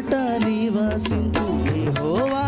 ముందట నివసించు యెహోవా